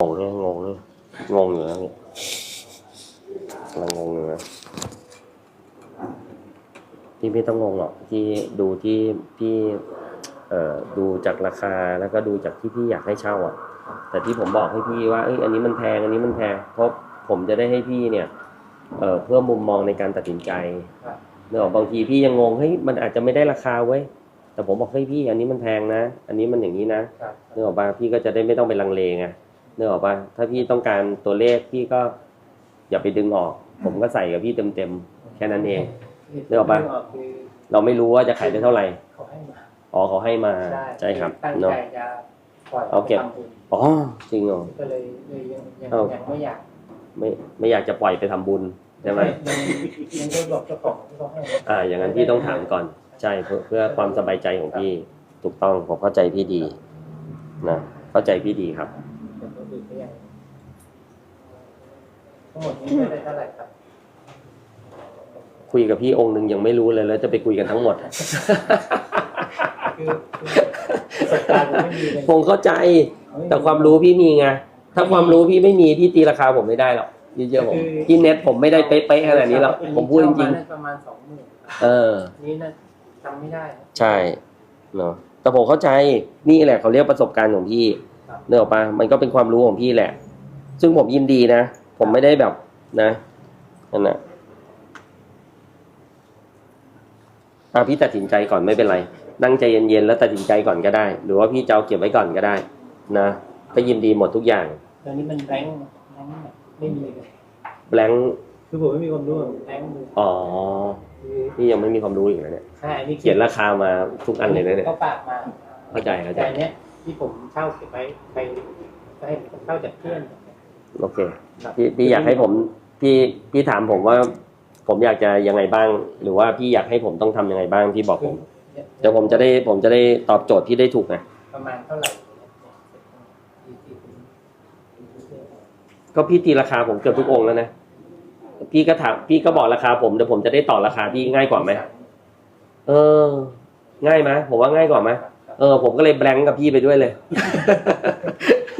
งงเลยงงเลยงงอยู่นะเนี่ยกำลังงงอยู่นะพี่ไม่ต้องงงหรอกที่ดูที่พี่เอ่อดูจากราคาแล้วก็ดูจากที่พี่อยากให้เช่าอะ แต่ที่ผมบอกให้พี่ว่าเอ้ยอันนี้มันแพงอันนี้มันแพงเพราะผมจะได้ให้พี่เนี่ยเอ่อเพิ่มมุมมองในการตัดสินใจครับเนกอะบางทีพี่ยังงงเฮ้ยมันอาจจะไม่ได้ราคาเว้ยแต่ผมบอกเฮ้ยพี่ อันนี้มันแพงนะ อันนี้มันอย่างนี้นะครับเนื้อออกปะพี่ก็จะได้ไม่ต้องไปลังเลไง เนื้อออกปะถ้าพี่ต้องการตัวเลขพี่ก็อย่าไปดึงออก ผมก็ใส่กับพี่เต็มๆแค่นั้นเองนึกออกปะคือเราไม่รู้ว่าจะขายได้เท่าไหร่เขาให้มาอ๋อเขาให้มาได้ใช่ครับตั้งเนาะใจจะปล่อยเอาเก็บไปทำบุญอ๋อจริงเหรอก็เลยเลยยังยังเอ้ายังไม่อยากไม่ไม่อยากจะปล่อยไปทำบุญใช่ไหมยังยังได้บอกเจ้าของที่เขาให้อ่า อย่างนั้นพี่ต้องถามก่อนใช่เพื่อเพื่อความสบายใจของพี่ถูกต้องผมเข้าใจพี่ดีนะเข้าใจพี่ดีครับ แต่ตัวอื่นก็ยังทั้งหมดนี้ไม่ได้เท่าไหร่ครับคุยกับพี่องค์หนึ่งยังไม่รู้เลยแล้วจะไปคุยกันทั้งหมด คือคือประสบการณ์ผมไม่มีเลยผมเข้าใจแต่ความรู้พี่มีไงถ้าความรู้พี่ไม่มีพี่ตีราคาผมไม่ได้หรอกพี่เชื่อผมพี่เน็ตผมไม่ได้เป๊ะๆขนาดนี้หรอกผมพูดจริงประมาณสองหมื่นๆเออ นี่นะจำไม่ได้นะใช่เนาะแต่ผมเข้าใจนี่แหละเขาเรียกประสบการณ์ของพี่ครับ เนกออกปะมันก็เป็นความรู้ของพี่แหละ ซึ่งผมยินดีนะ ผมไม่ได้แบบนะนั่นนะอะพี่ตัดสินใจก่อนไม่เป็นไร นั่งใจเย็นๆแล้วตัดสินใจก่อนก็ได้ หรือว่าพี่จะเอาเก็บไว้ก่อนก็ได้ นะ ก็ยินดีหมดทุกอย่างตอนนี้มันแบงค์แบงค์แบบไม่มีเลยแบงค์คือผมไม่มีความรู้แบงค์เลยอ๋อคือพี่ยังไม่มีความรู้อีกนะเนี่ย ใช่อันนี้เขียนราคามาทุกอันเลยนะเนี่ยเขาฝากมา เข้าใจเข้าใจ แต่อันเนี้ย ที่ผมเช่าเก็บไว้ไปไปเช่าจากเพื่อน โอเคครับ พี่พี่อยากให้ผมพี่พี่ถามผมว่า ผมอยากจะยังไงบ้าง หรือว่าพี่อยากให้ผมต้องทำยังไงบ้างพี่บอกผมเดี๋ยวผมจะได้ผมจะได้ตอบโจทย์ที่ได้ถูกไงประมาณเท่าไหร่ก็พี่ตีราคาผมเกือบทุกองค์แล้วนะพี่ก็ถามพี่ก็บอกราคาผมเดี๋ยวผมจะได้ต่อราคาพี่ง่ายกว่าไหมเออ ง่ายไหมผมว่าง่ายกว่าไหม เออผมก็เลยแบงก์กับพี่ไปด้วยเลย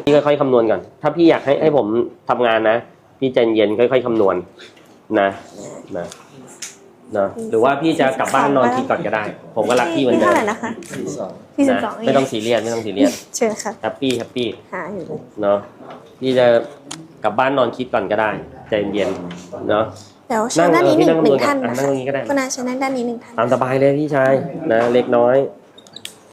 พี่ค่อยๆคำนวณก่อน ถ้าพี่อยากให้ให้ผมทำงานนะ พี่ใจเย็นค่อย ๆคำนวณนะนะนะหรือว่าพี่จะกลับบ้านนอนคิดก่อนก็ได้ ผมก็รักพี่เหมือนเดิเท่ามไหร่นะคะที่สิบนะสองไม่ต้องซีเรียสไม่ต้องซีเรียสเชิญค่ะ แฮปปี้แฮปปี้ หาอยู่เลยเนาะพี่จะกลับบ้านนอนคิดก่อนก็ได้ใจเย็นๆเนาะเดี๋ยวเชิญด้านนี้หพี่นึ่งหนึ่งคำวณก่อท่านอะนะนั่งคะตรงนี้ก็ได้ก็น่าเชิญนั่งด้านนี้หนึ่งท่าน ตามสบายเลยพี่ชายนะ เล็กน้อย